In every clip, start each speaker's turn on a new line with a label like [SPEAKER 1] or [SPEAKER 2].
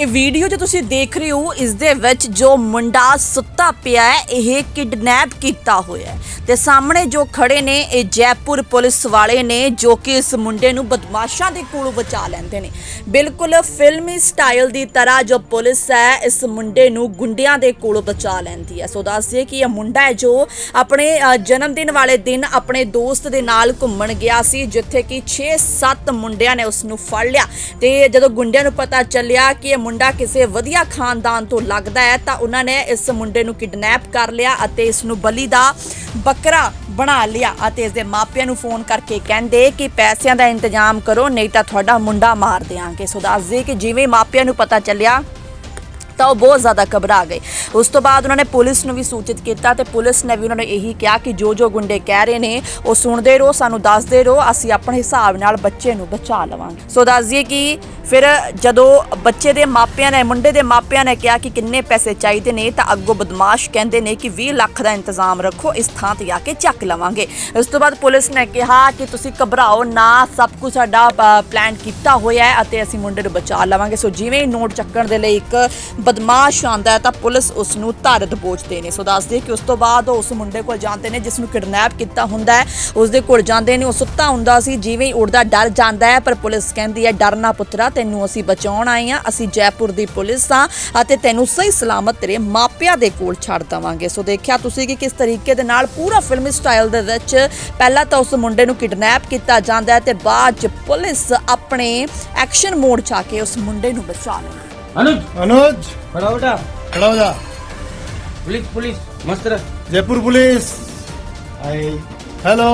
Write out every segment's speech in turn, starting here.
[SPEAKER 1] ਇਹ ਵੀਡੀਓ ਜੋ ਤੁਸੀਂ ਦੇਖ ਰਹੇ ਹੋ, ਇਸ ਦੇ ਵਿੱਚ ਜੋ ਮੁੰਡਾ ਸੁੱਤਾ ਪਿਆ ਹੈ, ਇਹ ਕਿਡਨੈਪ ਕੀਤਾ ਹੋਇਆ ਹੈ। ਤੇ ਸਾਹਮਣੇ ਜੋ ਖੜੇ ਨੇ, ਇਹ ਜੈਪੁਰ ਪੁਲਿਸ ਵਾਲੇ ਨੇ, ਜੋ ਕਿ ਇਸ ਮੁੰਡੇ ਨੂੰ ਬਦਮਾਸ਼ਾਂ ਦੇ ਕੋਲੋਂ ਬਚਾ ਲੈਂਦੇ ਨੇ। ਬਿਲਕੁਲ ਫਿਲਮੀ ਸਟਾਈਲ ਦੀ ਤਰ੍ਹਾਂ ਜੋ ਪੁਲਿਸ ਹੈ, ਇਸ ਮੁੰਡੇ ਨੂੰ ਗੁੰਡਿਆਂ ਦੇ ਕੋਲੋਂ ਬਚਾ ਲੈਂਦੀ ਹੈ। ਸੋ ਦੱਸਦੇ ਕਿ ਇਹ ਮੁੰਡਾ ਹੈ ਜੋ ਆਪਣੇ ਜਨਮ ਦਿਨ ਵਾਲੇ ਦਿਨ ਆਪਣੇ ਦੋਸਤ ਦੇ ਨਾਲ ਘੁੰਮਣ ਗਿਆ ਸੀ, ਜਿੱਥੇ ਕਿ 6-7 ਮੁੰਡਿਆਂ ਨੇ ਉਸ ਨੂੰ ਫੜ ਲਿਆ। ਤੇ ਜਦੋਂ ਗੁੰਡਿਆਂ ਨੂੰ ਪਤਾ ਚੱਲਿਆ ਕਿ ਮੁੰਡਾ ਕਿਸੇ ਵਧੀਆ ਖਾਨਦਾਨ ਤੋਂ ਲੱਗਦਾ ਹੈ, ਤਾਂ ਉਹਨਾਂ ਨੇ ਇਸ ਮੁੰਡੇ ਨੂੰ ਕਿਡਨੈਪ ਕਰ ਲਿਆ ਅਤੇ ਇਸ ਨੂੰ ਬਲੀ ਦਾ ਬੱਕਰਾ ਬਣਾ ਲਿਆ ਅਤੇ ਇਸ ਦੇ ਮਾਪਿਆਂ ਨੂੰ ਫੋਨ ਕਰਕੇ ਕਹਿੰਦੇ ਕਿ ਪੈਸਿਆਂ ਦਾ ਇੰਤਜ਼ਾਮ ਕਰੋ, ਨਹੀਂ ਤਾਂ ਤੁਹਾਡਾ ਮੁੰਡਾ ਮਾਰ ਦਿਆਂਗੇ। ਸੋ ਦੱਸਦੇ ਕਿ ਜਿਵੇਂ ਮਾਪਿਆਂ ਨੂੰ ਪਤਾ ਚੱਲਿਆ ਤਾਂ ਉਹ ਬਹੁਤ ਜ਼ਿਆਦਾ ਘਬਰਾ ਗਏ। ਉਸ ਤੋਂ ਬਾਅਦ ਉਹਨਾਂ ਨੇ ਪੁਲਿਸ ਨੂੰ ਵੀ ਸੂਚਿਤ ਕੀਤਾ ਤੇ ਪੁਲਿਸ ਨੇ ਵੀ ਉਹਨਾਂ ਨੂੰ ਇਹੀ ਕਿਹਾ ਕਿ ਜੋ ਜੋ ਗੁੰਡੇ ਕਹਿ ਰਹੇ ਨੇ, ਉਹ ਸੁਣਦੇ ਰਹੋ, ਸਾਨੂੰ ਦੱਸਦੇ ਰਹੋ, ਅਸੀਂ ਆਪਣੇ ਹਿਸਾਬ ਨਾਲ ਬੱਚੇ ਨੂੰ ਬਚਾ ਲਵਾਂਗੇ। ਸੋ ਦੱਸ ਦਈਏ ਕਿ ਫਿਰ ਜਦੋਂ ਬੱਚੇ ਦੇ ਮਾਪਿਆਂ ਨੇ, ਮੁੰਡੇ ਦੇ ਮਾਪਿਆਂ ਨੇ ਕਿਹਾ ਕਿ ਕਿੰਨੇ ਪੈਸੇ ਚਾਹੀਦੇ ਨੇ, ਤਾਂ ਅੱਗੋਂ ਬਦਮਾਸ਼ ਕਹਿੰਦੇ ਨੇ ਕਿ 20 ਲੱਖ ਦਾ ਇੰਤਜ਼ਾਮ ਰੱਖੋ, ਇਸ ਥਾਂ ਤੇ ਆ ਕੇ ਚੱਕ ਲਵਾਂਗੇ। ਉਸ ਤੋਂ ਬਾਅਦ ਪੁਲਿਸ ਨੇ ਕਿਹਾ ਕਿ ਤੁਸੀਂ ਘਬਰਾਓ ਨਾ, ਸਭ ਕੁਝ ਸਾਡਾ ਪਲਾਨ ਕੀਤਾ ਹੋਇਆ ਹੈ ਅਤੇ ਅਸੀਂ ਮੁੰਡੇ ਨੂੰ ਬਚਾ ਲਵਾਂਗੇ। ਸੋ ਜਿਵੇਂ ਹੀ ਨੋਟ ਚੱਕਣ ਦੇ ਲਈ ਇੱਕ ਬਦਮਾਸ਼ ਆਂਦਾ ਹੈ ਤਾਂ ਪੁਲਿਸ ਉਸ ਨੂੰ ਧਾਰਤ ਬੋਝਦੇ ਨੇ ਸੋ ਦੱਸਦੇ ਕਿ ਉਸ ਤੋਂ ਬਾਅਦ ਉਹ ਉਸ ਮੁੰਡੇ ਕੋਲ ਜਾਂਦੇ ਨੇ ਜਿਸ ਨੂੰ ਕਿਡਨੈਪ ਕੀਤਾ ਹੁੰਦਾ ਹੈ। ਉਸ ਦੇ ਕੋਲ ਜਾਂਦੇ ਨੇ, ਉਹ ਸੁੱਤਾ ਹੁੰਦਾ ਸੀ, ਜਿਵੇਂ ਹੀ ਉੱਠਦਾ ਡਰ ਜਾਂਦਾ ਹੈ, ਪਰ ਪੁਲਿਸ ਕਹਿੰਦੀ ਹੈ, ਡਰਨਾ ਪੁੱਤਰਾ, ਤੈਨੂੰ ਅਸੀਂ ਬਚਾਉਣ ਆਏ ਆ ਅਸੀਂ ਜੈਪੁਰ ਦੀ ਪੁਲਿਸ ਆ ਅਤੇ ਤੈਨੂੰ ਸਹੀ ਸਲਾਮਤ ਤੇਰੇ ਮਾਪਿਆਂ ਦੇ ਕੋਲ ਛੱਡ ਦਵਾਂਗੇ। ਸੋ ਦੇਖਿਆ ਤੁਸੀਂ ਕਿ ਕਿਸ ਤਰੀਕੇ ਦੇ ਨਾਲ ਪੂਰਾ ਫਿਲਮੀ ਸਟਾਈਲ ਦੇ ਵਿੱਚ ਪਹਿਲਾਂ ਤਾਂ ਉਸ ਮੁੰਡੇ ਨੂੰ ਕਿਡਨੈਪ ਕੀਤਾ ਜਾਂਦਾ ਹੈ ਤੇ ਬਾਅਦ ਚ ਪੁਲਿਸ ਆਪਣੇ ਐਕਸ਼ਨ ਮੋਡ ਚ ਆ ਕੇ ਉਸ ਮੁੰਡੇ ਨੂੰ ਬਚਾ ਲੈਂਦੀ
[SPEAKER 2] अनुज।
[SPEAKER 3] अनुज।
[SPEAKER 2] खड़ा हो जा।
[SPEAKER 3] खड़ा हो जा।
[SPEAKER 2] पुलिस पुलिस मस्त
[SPEAKER 3] जयपुर पुलिस। आई। Hello.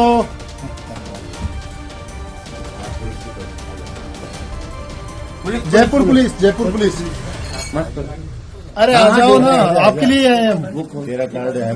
[SPEAKER 3] Jaipur police. Jaipur police.
[SPEAKER 2] मस्त
[SPEAKER 3] अरे आ जाओ ना आपके लिए हैं हम। तेरा कार्ड है।